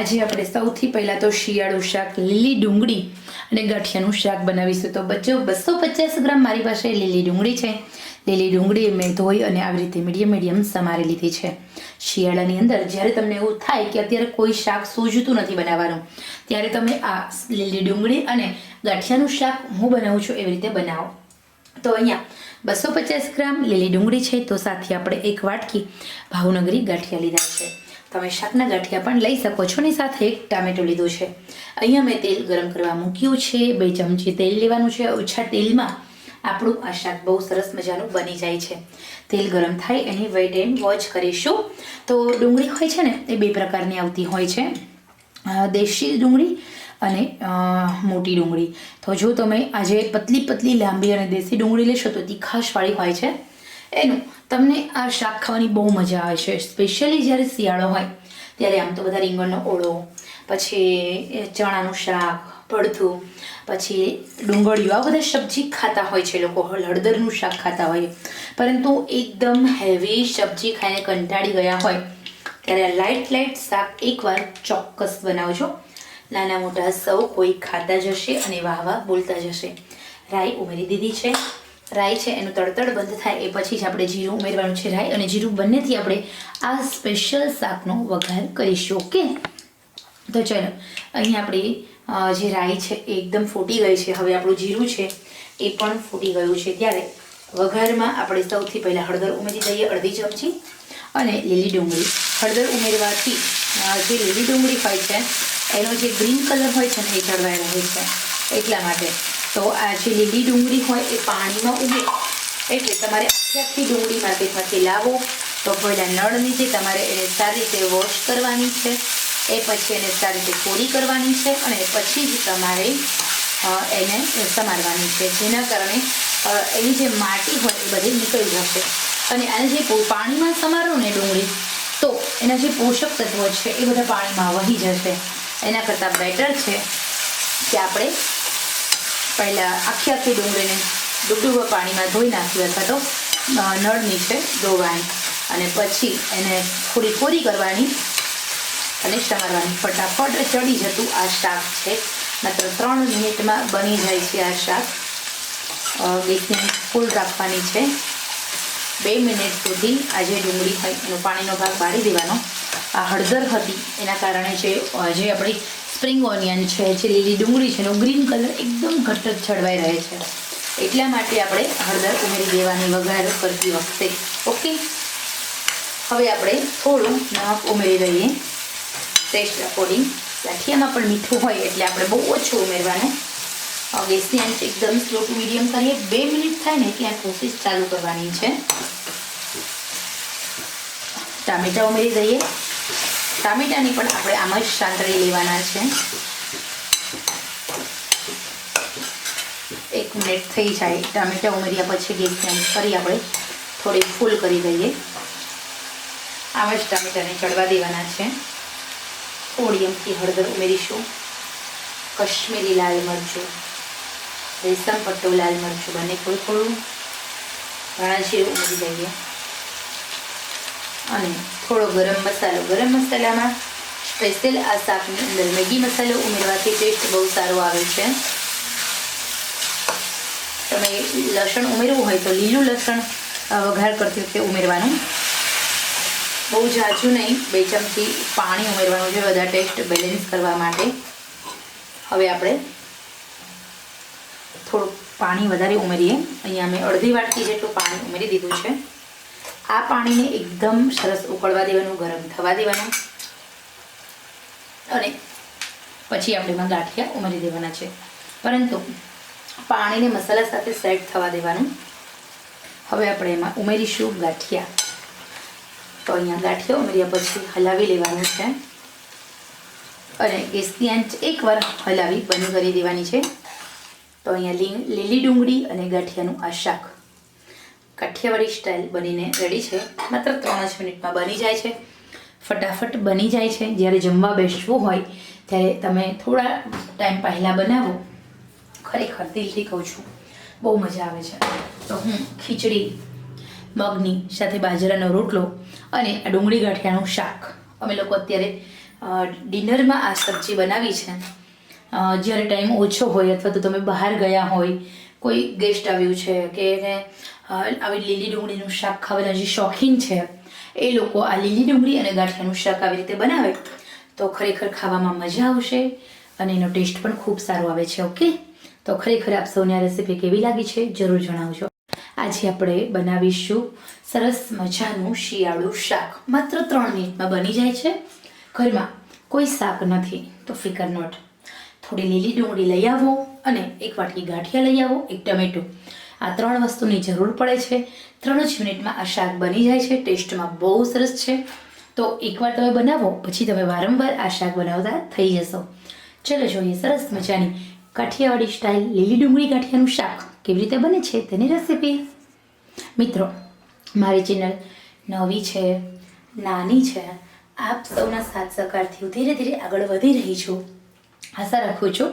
આજે આપણે સૌથી પહેલાં તો શિયાળું શાક, લીલી ડુંગળી અને ગાંઠિયાનું શાક બનાવીશું. તો બચ્ચો બસો પચાસ ગ્રામ મારી પાસે લીલી ડુંગળી છે. લીલી ડુંગળી મેં ધોઈ અને આવી રીતે મીડિયમ મીડિયમ સમારી લીધી છે. શિયાળાની અંદર જ્યારે તમને એવું થાય કે અત્યારે કોઈ શાક સૂઝતું નથી બનાવવાનું, ત્યારે તમે આ લીલી ડુંગળી અને ગાંઠિયાનું શાક હું બનાવું છું એવી રીતે બનાવો. તો અહીંયા બસો પચાસ ગ્રામ લીલી ડુંગળી છે. તો સાથે આપણે એક વાટકી ભાવનગરી ગાંઠિયા લીધા છે. તમે શાકના ગાંઠિયા પણ લઈ શકો છો ને સાથે એક ટામેટો લીધું છે. અહીંયા મેં તેલ ગરમ કરવા મૂક્યું છે. બે ચમચી તેલ લેવાનું છે. ઓછા તેલમાં આપણું આ શાક બહુ સરસ મજાનું બની જાય છે. તેલ ગરમ થાય, એની વેટ એન્ડ વોચ કરીશું. તો ડુંગળી હોય છે ને, એ બે પ્રકારની આવતી હોય છે. દેશી ડુંગળી અને મોટી ડુંગળી. તો જો તમે આજે પતલી પતલી લાંબી અને દેશી ડુંગળી લેશો તો તીખાશવાળી હોય છે. એનું તમને આ શાક ખાવાની બહુ મજા આવે છે સ્પેશિયલી જ્યારે શિયાળો હોય, ત્યારે આમ તો બધા રીંગણનો ઓળો, પછી ચણાનું શાક પડથું પછી ડુંગળીઓ, આ બધા સબ્જી ખાતા હોય છે લોકો, હળદરનું શાક ખાતા હોય. પરંતુ એકદમ હેવી સબ્જી ખાઈને કંટાળી ગયા હોય, ત્યારે લાઇટ લાઇટ શાક એકવાર ચોક્કસ બનાવજો. નાના મોટા સૌ કોઈ ખાતા જશે અને વાહ વાહ બોલતા જશે. રાઈ ઉમેરી દીધી છે. રાઈ છે, એનું તડતડ બંધ થાય એ પછી જ આપણે જીરું ઉમેરવાનું છે રાઈ અને જીરું બંનેથી આપણે આ સ્પેશિયલ શાકનો વઘાર કરીશું, ઓકે? તો ચલો અહીં આપણી જે રાઈ છે એકદમ ફૂટી ગઈ છે. હવે આપણું જીરું છે એ પણ ફૂટી ગયું છે. ત્યારે વઘારમાં આપણે સૌથી પહેલાં હળદર ઉમેરી દઈએ, અડધી ચમચી. અને લીલી ડુંગળી. હળદર ઉમેરવાથી જે લીલી ડુંગળી હોય છે, એનો જે ગ્રીન કલર હોય છે ને એ જળવાઈ રહે છે. એટલા માટે તો આ જે લીલી ડુંગળી હોય એ પાણીમાં ઉમે એટલે તમારે આખી આખી ડુંગળી માર્કેટમાંથી લાવો. તો પહેલાં નળ નીચે તમારે એને સારી રીતે વોશ કરવાની છે. એ પછી એને સારી રીતે કોરી કરવાની છે અને પછી જ તમારે એને સમારવાની છે. જેના કારણે એની જે માટી હોય એ બધી નીકળી જશે. અને આને જે પાણીમાં સમારો ને ડુંગળી, તો એના જે પોષક તત્વો છે એ બધા પાણીમાં વહી જશે. એના કરતાં બેટર છે કે આપણે પહેલાં આખી આખી ડુંગળીને ડૂબડૂબા પાણીમાં ધોઈ નાખવી અથવા તો નળ નીચે ધોવાની અને પછી એને થોડી કોરી કરવાની અને સમારવાની ફટાફટ ચડી જતું આ શાક છે. માત્ર ત્રણ મિનિટમાં બની જાય છે આ શાક. ગેસની ફૂલ રાખવાની છે. બે મિનિટ સુધી આ જે ડુંગળી હોય એનો પાણીનો ભાગ બાળી દેવાનો. આ હળદર હતી એના કારણે જે જે આપણી સ્પ્રિંગ ઓનિયન છે, જે લીલી ડુંગળી છે, એનો ગ્રીન કલર એકદમ ઘટ્ટ છળવાઈ રહે છે. એટલા માટે આપણે હળદર ઉમેરી દેવાની વઘાર કરતી વખતે. ઓકે? હવે આપણે થોડું નમક ઉમેરી દઈએ ટેસ્ટ અકોર્ડિંગ ગાંઠિયામાં પણ મીઠું હોય એટલે આપણે બહુ ઓછું ઉમેરવાનું. ગેસની આંચ એકદમ સ્લો ટુ મીડિયમ કરીએ. બે મિનિટ થાય ને ત્યાં કોશિશ ચાલુ કરવાની છે. ટામેટા ઉમેરી દઈએ. ટામેટાની પણ આપણે આમ જ સાંતળી લેવાના છે. એક મિનિટ થઈ જાય, ટામેટા ઉમેર્યા પછી ગેસ બંધ કરી આપણે થોડી ફૂલ કરી દઈએ. આમ જ ટામેટાને ચડવા દેવાના છે. થોડી અમથી હળદર ઉમેરીશું. કશ્મીરી લાલ મરચું, રેશમ પટ્ટો લાલ મરચું બંને થોડું થોડું. ધાણા જીરું ઉમેરી દઈએ. અને થોડો ગરમ મસાલો. ગરમ મસાલામાં સ્પેશિયલ આ શાકની અંદર મેગી મસાલો ઉમેરવાથી ટેસ્ટ બહુ સારો આવે છે. તમે લસણ ઉમેરવું હોય તો લીલું લસણ વઘાર કરતી વખતે ઉમેરવાનું. બહુ ઝાઝું નહીં, બે ચમચી પાણી ઉમેરવાનું છે, બધા ટેસ્ટ બેલેન્સ કરવા માટે. હવે આપણે થોડું પાણી વધારે ઉમેરીએ. અહીંયા મેં અડધી વાટકી જેટલું પાણી ઉમેરી દીધું છે. આ પાણીને એકદમ સરસ ઉકળવા દેવાનું, ગરમ થવા દેવાનું. અને પછી આપણે એમાં ગાંઠિયા ઉમેરી દેવાના છે. પરંતુ પાણીને મસાલા સાથે સેટ થવા દેવાનું. હવે આપણે એમાં ઉમેરીશું ગાંઠિયા. તો અહીંયા ગાંઠિયા ઉમેર્યા પછી હલાવી લેવાનું છે. અને ગેસની આંચ એકવાર હલાવી બંધ કરી દેવાની છે. તો અહીંયા લીલી ડુંગળી અને ગાંઠિયાનું આ શાક કાઠિયાવાડી સ્ટાઇલ બનીને રેડી છે. માત્ર ત્રણ જ મિનિટમાં બની જાય છે. ફટાફટ બની જાય છે. જ્યારે જમવા બેસવું હોય, ત્યારે તમે થોડા ટાઈમ પહેલાં બનાવો. ખરેખર દિલથી કહું છું, બહુ મજા આવે છે. તો હું ખીચડી, મગની સાથે બાજરાનો રોટલો અને આ ડુંગળી ગાંઠિયાનું શાક. અમે લોકો અત્યારે ડિનરમાં આ સબ્જી બનાવી છે. જ્યારે ટાઈમ ઓછો હોય અથવા તો તમે બહાર ગયા હોય કોઈ ગેસ્ટ આવ્યું છે કે એને આવી લીલી ડુંગળીનું શાક ખાવાના જે શોખીન છે, એ લોકો આ લીલી ડુંગળી અને ગાંઠિયાનું શાક આવી રીતે બનાવે. તો ખરેખર ખાવામાં મજા આવશે અને એનો ટેસ્ટ પણ ખૂબ સારો આવે છે ઓકે તો ખરેખર આપ સૌને આ રેસીપી કેવી લાગી છે જરૂર જણાવજો. આજે આપણે બનાવીશું સરસ મજાનું શિયાળું શાક. માત્ર ત્રણ મિનિટમાં બની જાય છે. ઘરમાં કોઈ શાક નથી, તો ફિકર નોટ. થોડી લીલી ડુંગળી લઈ આવો અને એક વાટકી ગાંઠિયા લઈ આવો, એક ટમેટું. આ ત્રણ વસ્તુની જરૂર પડે છે. ત્રણ જ મિનિટમાં આ શાક બની જાય છે. ટેસ્ટમાં બહુ સરસ છે. તો એકવાર તમે બનાવો, પછી તમે વારંવાર આ શાક બનાવતા થઈ જશો. ચલો જોઈએ સરસ મજાની કાઠિયાવાડી સ્ટાઇલ લીલી ડુંગળી ગાંઠિયાનું શાક કેવી રીતે બને છે તેની રેસીપી મિત્રો, મારી ચેનલ નવી છે, નાની છે, આપ સૌના સાથ સહકારથી ધીરે ધીરે આગળ વધી રહી છું. Hasar Juchu